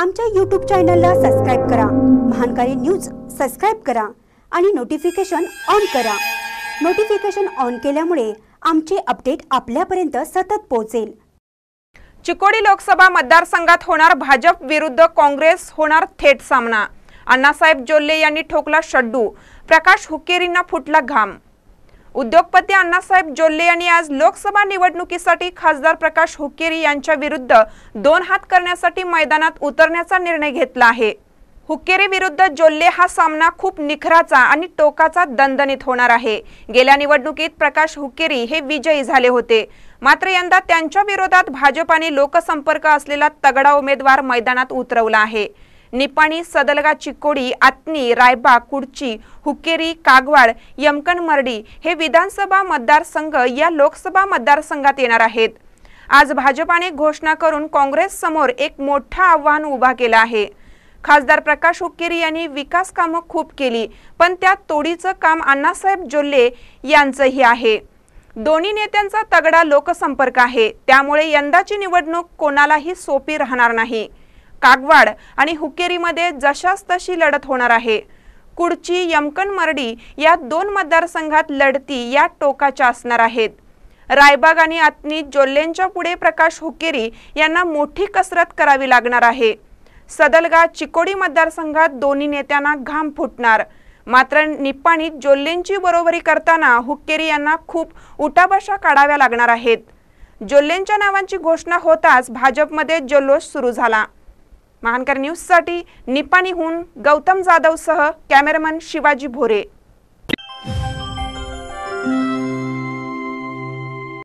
आमच्या यूट्यूब चॅनलला सबस्क्राईब करा. महानकारी न्यूज सबस्क्राईब करा आणि नोटिफिकेशन ऑन करा. नोटिफिकेशन ऑन केल्यामुळे आमचे अपडेट आपल्यापर्यंत सतत पोहोचेल. चिकोडी लोकसभा मतदारसंघात होणार भाजप विरुद्ध काँग्रेस होणार थेट सामना. अण्णासाहेब जोल्ले यांनी ठोकला शड्डू. प्रकाश हुकेरींना फुटला घाम. उद्योगपती अण्णासाहेब जोल्ले यांनी आज लोकसभा निवडणुकीसाठी खासदार प्रकाश हुक्केरी यांच्या विरुद्ध दोन हात करण्यासाठी मैदानात उतरण्याचा निर्णय घेतला आहे. हुक्केरी विरुद्ध जोल्ले हा सामना खूप निखराचा आणि टोकाचा दणदणीत होणार आहे. गेल्या निवडणुकीत प्रकाश हुक्केरी हे विजयी झाले होते. मात्र यंदा त्यांच्या विरोधात भाजपाने लोकसंपर्क असलेला तगडा उमेदवार मैदानात उतरवला आहे. निपाणी सदलगा चिकोडी आत्नी रायबा कुडची हुक्केरी कागवाड यमकणमर्डी हे विधानसभा मतदारसंघ या लोकसभा मतदारसंघात येणार आहेत. आज भाजपाने घोषणा करून काँग्रेस समोर एक मोठं आव्हान उभा केलं आहे. खासदार प्रकाश हुक्केरी यांनी विकास कामं खूप केली पण त्यात तोडीचं काम अण्णासाहेब जोल्ले यांचंही आहे. दोन्ही नेत्यांचा तगडा लोकसंपर्क आहे त्यामुळे यंदाची निवडणूक कोणालाही सोपी राहणार नाही. कागवाड आणि हुकेरीमध्ये जशास तशी लढत होणार आहे. कुडची यमकन मर्डी या दोन मतदारसंघात लढती या टोकाच्या असणार आहेत. रायबाग आणि आत्नी जोल्लेंच्या पुढे प्रकाश हुकेरी यांना मोठी कसरत करावी लागणार आहे. सदलगा चिकोडी मतदारसंघात दोन्ही नेत्यांना घाम फुटणार. मात्र निप्पाणीत जोल्लेंची बरोबरी करताना हुक्केरी यांना खूप उठाबशा काढाव्या लागणार आहेत. जोल्लेंच्या नावांची घोषणा होताच भाजपमध्ये जल्लोष सुरू झाला. महानकर न्यूजसाठी निपाणीहून गौतम जाधवसह कॅमेरामन शिवाजी भोरे.